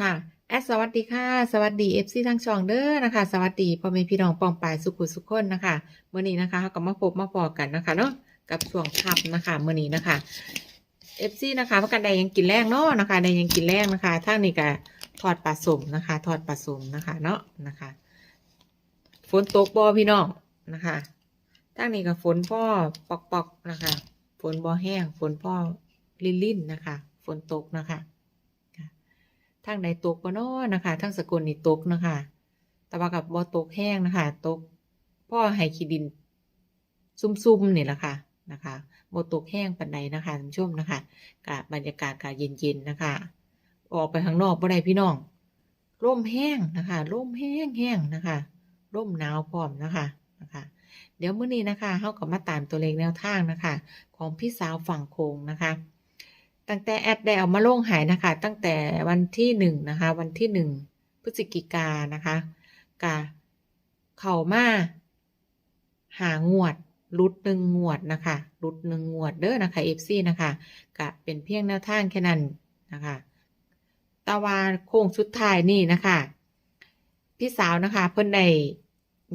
ค่ะ แอดสวัสดีค่ะ สวัสดีเอฟซีทั้งช่องเด้อนะคะ สวัสดีพ่อแม่พี่น้องปองปายสุขุสุขคนนะคะเมื่อนี้นะคะเราก็มาพบมาพอกันนะคะเนาะกับช่วงค่ำนะคะเมื่อนี้นะคะเอฟซีนะคะประกันใดยังกินแรงเนาะนะคะใดยังกินแรงนะคะทั้งนี้ก็ทอดปลาสมนะคะ ทอดปลาสมนะคะเนาะนะคะฝนตกบอพี่น้องนะคะทั้งนี้ก็ฝนพ่อปอกปอกๆนะคะ ฝนบอแห้งฝนพ่อลิลิ่นๆนะคะ ฝนตกนะคะ ทางใดตกบ่นาะนะคะทางสกุลนี่ตกนะคะ แต่ว่ากับบ่ตกแห้งนะคะ ตกพ่อให้ขี้ดิน ซุ่มๆนี่แหละค่ะนะคะบ่ตกแห้งปานใดนะคะท่านผู้ชมนะคะกะบรรยากาศกะเย็นๆนะคะ ออกไปข้างนอกบ่ได้พี่น้องร่มแห้งนะคะร่มแห้งแห้งนะคะร่มหนาวพร้อมนะคะนะคะ เดี๋ยวมื้อนี้นะคะเฮาก็มาตามตัวเลขแนวทางนะคะ ของพี่สาวฝั่งโคงนะคะ ตั้งแต่แอดได้เอามาลงหายนะคะ ตั้งแต่วันที่หนึ่งนะคะ วันที่หนึ่งพฤศจิกานะคะกะเข่ามาหางวดรุดหนึ่งงวดนะคะรุดหนึ่งงวดเด้อนะคะเอฟซีนะคะกะเป็นเพียงแนวทางแค่นั้นนะคะตาวาโค้งสุดท้ายนี่นะคะพี่สาวนะคะ เพิ่นได้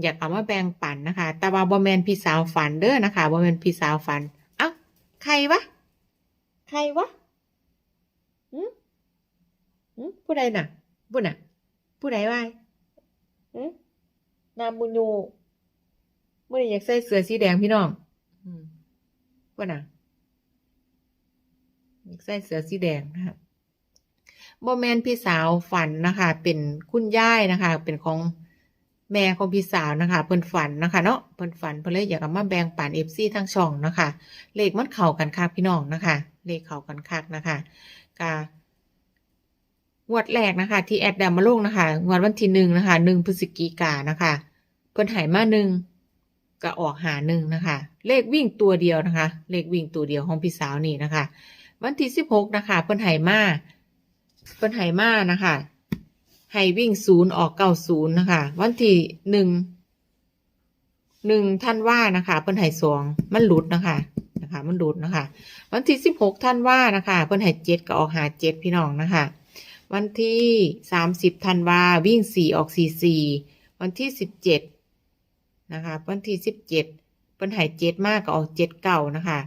อยากเอามาแบ่งปันนะคะต่ว่าบ่แมนพี่สาวฝันเด้อนะคะบ่แมนพี่สาวฝันเอ้าใครวะใครวะ หืมหืมผู้ใดน่ะผู้น่ะ ผู้ใดวายหืมนามบุญยูเมื่อนี้อยากใส่เสื้อสีแดงพี่น้องอืมผู้น่ะอยากใส่เสื้อสีแดงนะครับบอแมนพี่สาวฝันนะคะ เป็นคุณย่ายนะคะ เป็นของแม่ของพี่สาวนะคะ เพิ่นฝันนะคะเนาะเพิ่นฝันเพิ่นเลยอยากเอามาแบ่งปันเอฟซีทั้งช่องนะคะ เลขมันเข้ากันคักพี่น้องนะคะ เลขเข้ากันคักนะคะ กางวดแรกนะคะ ที่แอดดามาลงนะคะงวดวันที่หนึ่งนะคะหนึ่งพฤศจิกานะคะเพิ่นหายมาหนึ่งก็ออกหาหนึ่งนะคะ เลขวิ่งตัวเดียวนะคะ เลขวิ่งตัวเดียวของพี่สาวนี่นะคะ วันที่สิบหกนะคะ เพิ่นหายมาเพิ่นหายมานะคะให้วิ่งศูนย์ออกเก้าศูนย์นะคะ วันที่หนึ่งหนึ่งท่านว่านะคะ เพิ่นหายสองมันหลุดนะคะ นะคะ มันหลุดนะคะ วันที่สิบหกท่านว่านะคะ เพิ่นให้เจ็ดก็ออกหาเจ็ดพี่น้องนะคะ วันที่สามสิบธันวาวิ่งสี่ออกสี่สี่วันที่สิบเจ็ดนะคะ วันที่สิบเจ็ดเพิ่นใหายเจ็ดมากก็ออกเจ็ดเก่านะคะ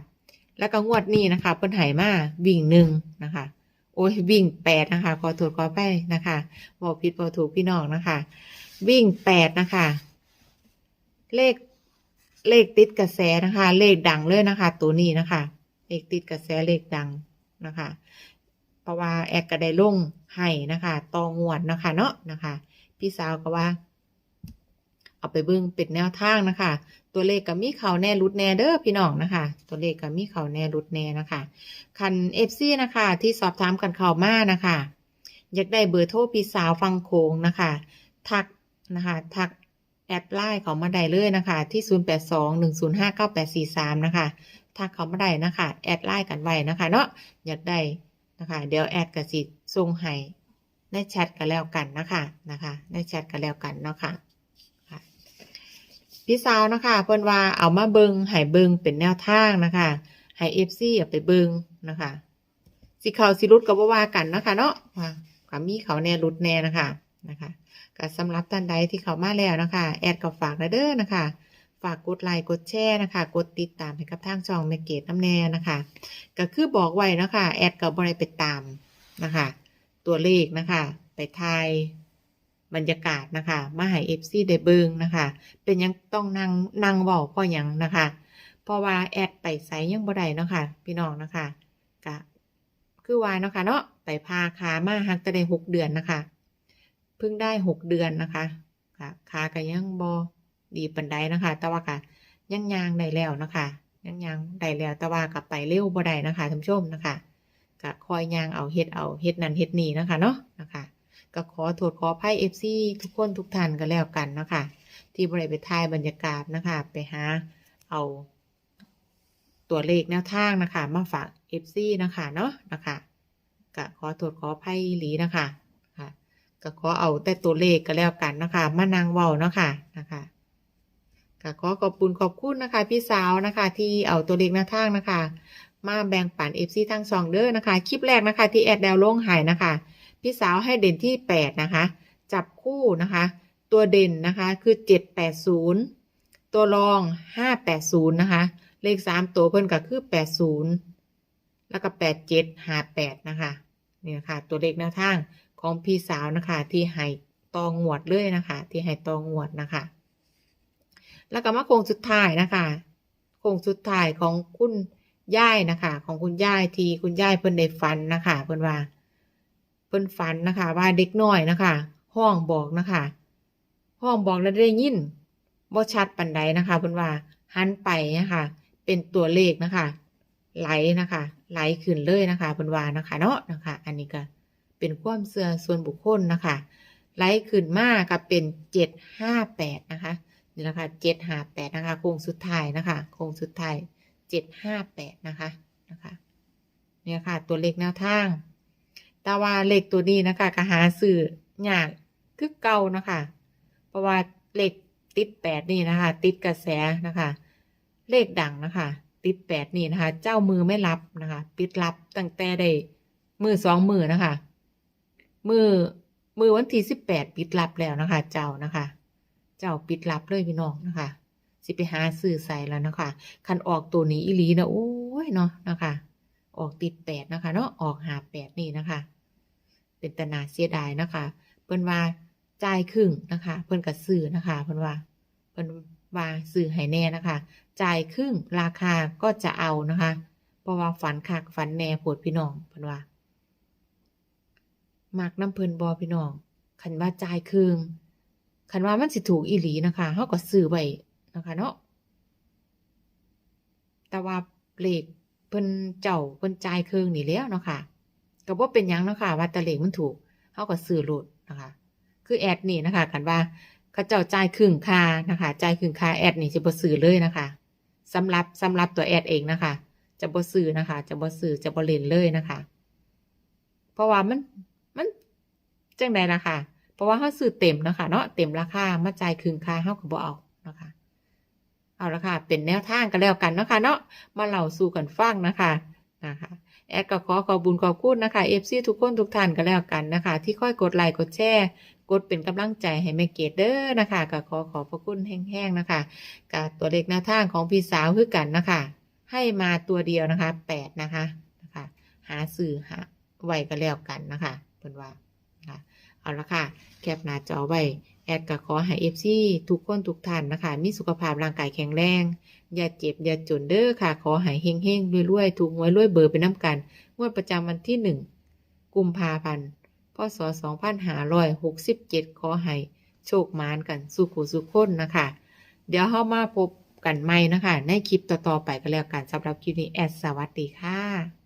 แล้วก็งวดนี้นะคะ เพิ่นใหายมาวิ่งหนึ่งนะคะโอ้ยวิ่งแปดนะคะ ขอโทษขอไปนะคะบอกผิดบอกถูกพี่น้องนะคะ วิ่งแปดนะคะ เลข เลขติดกระแสนะคะ เลขดังเลยนะคะ ตัวนี้นะคะ เลขติดกระแสเลขดังนะคะ เพราะว่าแอดก็ได้ลงให้นะคะตองวดนะคะเนาะนะคะ พี่สาวก็ว่า เอาไปเบิ่งเป็นแนวทางนะคะ ตัวเลขก็มีเขาแน่รุดแน่เด้อพี่น้องนะคะ ตัวเลขก็มีเขาแน่รุดแน่นะคะ คันเอฟซีนะคะ ที่สอบถามกันเข้ามานะคะ อยากได้เบอร์โทรพี่สาวฟังโคงนะคะ ทักนะคะ ทัก แอดไลน์เขามาได้เลยนะคะ ที่ 0821059843 นะคะทักเขามาได้นะคะ แอดไลน์กันไว้นะคะ เนาะอยากได้นะคะ เดี๋ยวแอดกสิส่งให้ในแชทกันแล้วกันนะคะนะคะในแชทกันแล้วกันเนาะค่ะค่ะพี่สาวนะคะเพิ่นว่าเอามาเบิงให้เบิงเป็นแนวทางนะคะให้เอฟซีเอาไปเบิงนะคะสิเขาสิรุดก็บ่ว่ากันนะคะ เนาะว่าก็มีเขาแน่รุดแน่นะคะนะคะ ก็สำหรับท่านใดที่เขามาแล้วนะคะ แอดก็ฝากนะเด้อนะคะ ฝากกดไลค์กดแชร์นะคะ กดติดตามให้กับทางช่องเมเกตน้ำแน่นะคะ ก็คือบอกไว้นะคะแอดกับบริไปตามนะคะ ตัวเลขนะคะ ไปทายบรรยากาศนะคะมาให้เอฟซีได้เบิงนะคะ เป็นยังต้องนั่งนั่งเว้าเพราะหยังนะคะ เพราะว่าแอดไปไสยังบ่ได้นะคะพี่น้องนะคะกะคือวาเนะคะเนาะไปพาขามาหักแต่ได้หกเดือนนะคะ เพิ่งได้หกเดือนนะคะค่ะขาก็ยังบ่ดีปันใดนะคะ แต่ว่าก็ยังยางได้แล้วนะคะยังยางได้แล้วแต่ว่ากลับไปเร็วบ่ได้นะคะท่านผู้ชมนะคะก็คอยยางเอาเฮ็ดเอาเฮ็ดนั่นเฮ็ดนี่นะคะเนาะนะคะ ก็ขอโทษขออภัยเอฟซีทุกคนทุกท่านกันแล้วกันนะคะ ที่บริไปถ่ายบรรยากาศนะคะ ไปหาเอาตัวเลขแนวทางนะคะ มาฝากเอฟซีนะคะเนาะนะคะก็ขอโทษขออภัยอีหลีนะคะ ก็ขอเอาแต่ตัวเลขก็แล้วกันนะคะมานางเว้านะคะนะคะก็ขอขอบคุณขอบคุณนะคะ พี่สาวนะคะที่เอาตัวเลขแนวทางนะคะ มาแบ่งปันเอฟซีทั้งสองเด้อนะคะ คลิปแรกนะคะที่แอดแดวลงหายนะคะ พี่สาวให้เด่นที่แปดนะคะ จับคู่นะคะ ตัวเด่นนะคะคือเจ็ดแปดศูนย์ตัวรองห้าแปดศูนย์นะคะ เลขสามตัวเพิ่นก็คือแปดศูนย์แล้วก็แปดเจ็ดห้าแปดนะคะนี่นะคะตัวเลขแนวทาง ของพี่สาวนะคะ ที่ให้ตองวดเลยนะคะ ที่ให้ตองวดนะคะ แล้วก็มาโค้งสุดท้ายนะคะโค้งสุดท้ายของคุณย่ายนะคะ ของคุณย่ายที่คุณย่ายเพิ่นได้ฝันนะคะเพิ่นว่าเพิ่นฝันนะคะ ว่าเด็กน้อยนะคะ ห้องบอกนะคะห้องบอกแล้วได้ยินบ่ชัดปันใดนะคะเพิ่นว่าหันไปนะคะเป็นตัวเลขนะคะ ไหลนะคะ ไหลขึ้นเลยนะคะเพิ่นว่านะคะ เนาะนะคะ อันนี้ก็ เป็นความเชื่อส่วนบุคคลนะคะไหลขึ้นมาก็เป็นเจ็ดห้าแปดนะคะนี่แหละค่ะเจ็ดห้าแปดนะคะโค้งสุดท้ายนะคะโค้งสุดท้ายเจ็ดห้าแปดนะคะนะคะเนี่ยค่ะตัวเลขแนวทางแต่ว่าเลขตัวนี้นะคะก็หาซื้อยากคือเก่านะคะเพราะว่าเลขติดแปดนี่นะคะ ติดกระแสนะคะ เลขดังนะคะ ติดแปดนี่นะคะ เจ้ามือไม่รับนะคะ ปิดรับตั้งแต่ได้มือสองมือนะคะ มือมือวันที่สิบแปดปิดรับแล้วนะคะ เจ้านะคะ เจ้าปิดรับเลยพี่น้องนะคะ สิไปหาซื้อใส่แล้วนะคะ คันออกตัวนี้อีหลีนะโอ้ยเนาะนะคะ ออกติดแปดนะคะเนาะออกหาแปดนี่นะคะ เป็นตนาเสียดายนะคะ เพิ่นว่าจ่ายครึ่งนะคะ เพิ่นก็ซื้อนะคะ เพิ่นว่าเพิ่นว่าซื้อให้แน่นะคะจ่ายครึ่งราคาก็จะเอานะคะ เพราะว่าฝันคักฝันแน่โพดพี่น้องเพิ่นว่า มักน้ำเพลินบอพี่น้องคันว่าจ่ายครึ่งคันว่ามันสิถูกอีหลีนะคะเฮาก็ซื้อไว้นะคะเนาะแต่ว่าเลขเพิ่นเจ้าเพิ่นจ่ายครึ่งนี่แล้วเนาะค่ะก็บ่เป็นยังเนาะค่ะว่าแต่เลขมันถูกเฮาก็ซื้อโลดนะคะ คือแอดนี่นะคะกันว่าเขาเจ้าจ่ายครึ่งค่านะคะจ่ายครึ่งค่าแอดนี่สิบ่ซื้อเลยนะคะสำหรับสำหรับตัวแอดเองนะคะ จะบ่ซื้อนะคะ จะบ่ซื้อจะบ่เล่นเลยนะคะ เพราะว่ามัน จังไดนะคะเพราะว่าเฮาซื้อเต็มนะคะเนาะเต็มราคามาจ่ายครึ่งค่าเฮาก็บ่เอานะคะเอาละค่ะ เป็นแนวทางกันแล้วกันนะคะเนาะมาเล่าสู่กันฟังนะคะนะคะแอดก็ขอขอบุญขอบคุณนะคะเอฟซีทุกคนทุกท่านกันแล้วกันนะคะ ที่ค่อยกดไลค์กดแชร์กดเป็นกำลังใจให้แม่เกดเด้อนะคะก็ขอขอบพระคุณแห้งๆนะคะกับตัวเลขแนวทางของพี่สาวคือกันนะคะ ให้มาตัวเดียวนะคะแปดนะคะนะคะ หาสื่อหาไว้ก็แล้วกันนะคะเพิ่นว่า คะเอาละค่ะ แคปหน้าจอไว้ แอดก็ขอให้เอฟซีทุกคนทุกท่านนะคะ มีสุขภาพร่างกายแข็งแรง อย่าเจ็บ อย่าจนเด้อค่ะ ขอให้เฮงเฮงรวยๆถูกหวยรวยเบอร์ไปน้ำกันงวดประจำวันที่หนึ่งกุมภาพันธ์พศสองพันห้าร้อยหกสิบเจ็ดขอให้โชคมานกันสุขุสุขคนนะคะ เดี๋ยวเข้ามาพบกันใหม่นะคะ ในคลิปต่อๆไปก็แล้วกันสำหรับคลิปนี้แอดสวัสดีค่ะ